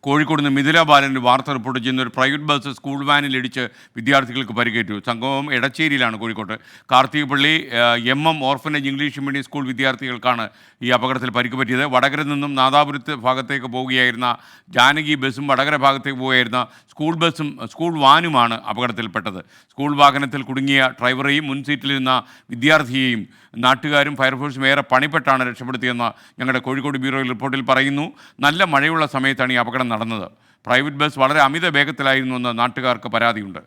കോഴിക്കോട് നിന്ന് മിഥുല ബാലൻ വാർത്ത റിപ്പോർട്ട് ചെയ്യുന്ന ഒരു പ്രൈവറ്റ് ബസ് സ്കൂൾ വാനിൽ ഇടിച്ച് വിദ്യാർത്ഥികൾക്ക് പരിക്കേറ്റു. സംഭവം എടച്ചേരിയിലാണ് കോഴിക്കോട്ട്. Karthikappally M M orphanage English medium school വിദ്യാർത്ഥികൾക്കാണ് ഈ അപകടത്തിൽ പരിക്ക് പറ്റിയത്. വടകര നിന്നും നാദാപുരത്ത് ഭാഗത്തേക്ക് പോവുകയായിരുന്ന ജാനകി ബസ്സും വടകര ഭാഗത്തേക്ക് പോവുകയായിരുന്ന സ്കൂൾ ബസ്സും സ്കൂൾ വാനുമാണ് അപകടത്തിൽപ്പെട്ടത്. സ്കൂൾ വാഹനത്തിൽ കുടുങ്ങിയ ഡ്രൈവറെയും മുൻ സീറ്റിലിരുന്ന വിദ്യാർത്ഥിയെയും നാട്ടുകാരും ഫയർഫോഴ്സും ഏറെ പണിപ്പെട്ടാണ് രക്ഷപ്പെടുത്തിയെന്ന് ഞങ്ങളുടെ കോഴിക്കോട് ബ്യൂറോയിൽ റിപ്പോർട്ടിൽ പറയുന്നു. നല്ല മഴയുള്ള സമയത്താണ് ഈ അപകടം നടന്നത്. പ്രൈവറ്റ് ബസ് വളരെ അമിത വേഗത്തിലായിരുന്നു എന്ന് നാട്ടുകാർക്ക് പരാതിയുണ്ട്.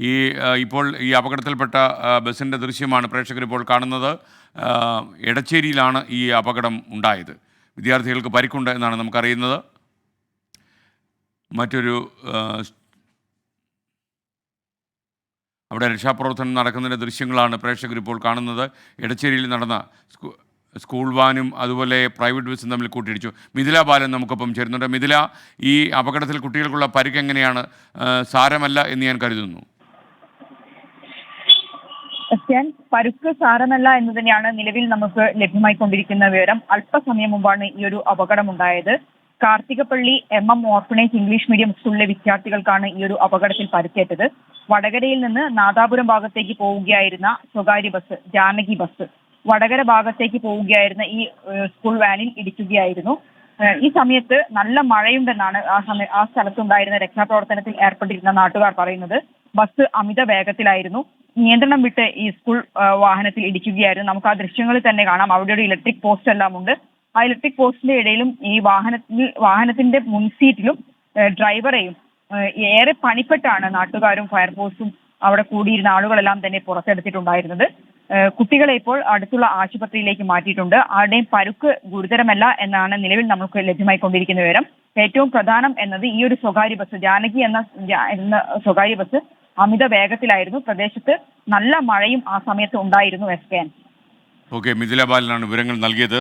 ഈ ഇപ്പോൾ ഈ അപകടത്തിൽപ്പെട്ട ബസ്സിന്റെ ദൃശ്യമാണ് പ്രേക്ഷകർ ഇപ്പോൾ കാണുന്നത്. എടച്ചേരിയിലാണ് ഈ അപകടം ഉണ്ടായത്. വിദ്യാർത്ഥികൾക്ക് പരിക്കുണ്ട് എന്നാണ് നമുക്കറിയുന്നത്. മറ്റൊരു അവിടെ രക്ഷാപ്രവർത്തനം നടക്കുന്നതിന്റെ ദൃശ്യങ്ങളാണ് പ്രേക്ഷകർ ഇപ്പോൾ കാണുന്നത്. എടച്ചേരിയിൽ നടന്ന സ്കൂൾ വാനും അതുപോലെ പ്രൈവറ്റ് ബസ്സും തമ്മിൽ കൂട്ടിയിടിച്ചു. മിഥില ബാലൻ നമുക്കൊപ്പം ചേരുന്നുണ്ട്. മിഥില ഈ അപകടത്തിൽ കുട്ടികൾക്കുള്ള പരിക്ക് എങ്ങനെയാണ്? സാരമല്ല എന്ന് ഞാൻ കരുതുന്നു. പരുക്ക് സാരമല്ല എന്ന് തന്നെയാണ് നിലവിൽ നമുക്ക് ലഭ്യമായിക്കൊണ്ടിരിക്കുന്ന വിവരം. അല്പസമയം മുമ്പാണ് ഈ ഒരു അപകടം ഉണ്ടായത് Karthikappally M M orphanage English medium സ്കൂളിലെ വിദ്യാർത്ഥികൾക്കാണ് ഈ ഒരു അപകടത്തിൽ പരിക്കേറ്റത്. വടകരയിൽ നിന്ന് നാദാപുരം ഭാഗത്തേക്ക് പോവുകയായിരുന്ന സ്വകാര്യ ബസ് ജാനകി ബസ് വടകര ഭാഗത്തേക്ക് പോവുകയായിരുന്ന ഈ സ്കൂൾ വാനിൽ ഇടിക്കുകയായിരുന്നു. ഈ സമയത്ത് നല്ല മഴയുണ്ടെന്നാണ് ആ സമയ ആ സ്ഥലത്തുണ്ടായിരുന്ന രക്ഷാപ്രവർത്തനത്തിൽ ഏർപ്പെട്ടിരുന്ന നാട്ടുകാർ പറയുന്നത്. ബസ് അമിത വേഗത്തിലായിരുന്നു. നിയന്ത്രണം വിട്ട് ഈ സ്കൂൾ വാഹനത്തിൽ ഇടിക്കുകയായിരുന്നു. നമുക്ക് ആ ദൃശ്യങ്ങളിൽ തന്നെ കാണാം. അവിടെ ഒരു ഇലക്ട്രിക് പോസ്റ്റ് എല്ലാം ഉണ്ട് ആ ഇലക്ട്രിക് പോസ്റ്റിന്റെ ഇടയിലും ഈ വാഹനത്തിൽ വാഹനത്തിന്റെ മുൻസീറ്റിലും ഡ്രൈവറെയും ഏറെ പണിപ്പെട്ടാണ് നാട്ടുകാരും ഫയർഫോഴ്സും അവിടെ കൂടിയിരുന്ന ആളുകളെല്ലാം തന്നെ പുറത്തെടുത്തിട്ടുണ്ടായിരുന്നത്. കുട്ടികളെ ഇപ്പോൾ അടുത്തുള്ള ആശുപത്രിയിലേക്ക് മാറ്റിയിട്ടുണ്ട്. ആരുടെയും പരുക്ക് ഗുരുതരമല്ല എന്നാണ് നിലവിൽ നമുക്ക് ലഭ്യമായിക്കൊണ്ടിരിക്കുന്ന വിവരം. ഏറ്റവും പ്രധാനം എന്നത് ഈ ഒരു സ്വകാര്യ ബസ് ജാനകി എന്ന എന്ന സ്വകാര്യ ബസ് അമിത വേഗത്തിലായിരുന്നു. പ്രദേശത്ത് നല്ല മഴയും ആ സമയത്ത് ഉണ്ടായിരുന്നു എസ് കെ ഓക്കെ മിഥില ബാലനാണ് വിവരങ്ങൾ നൽകിയത്.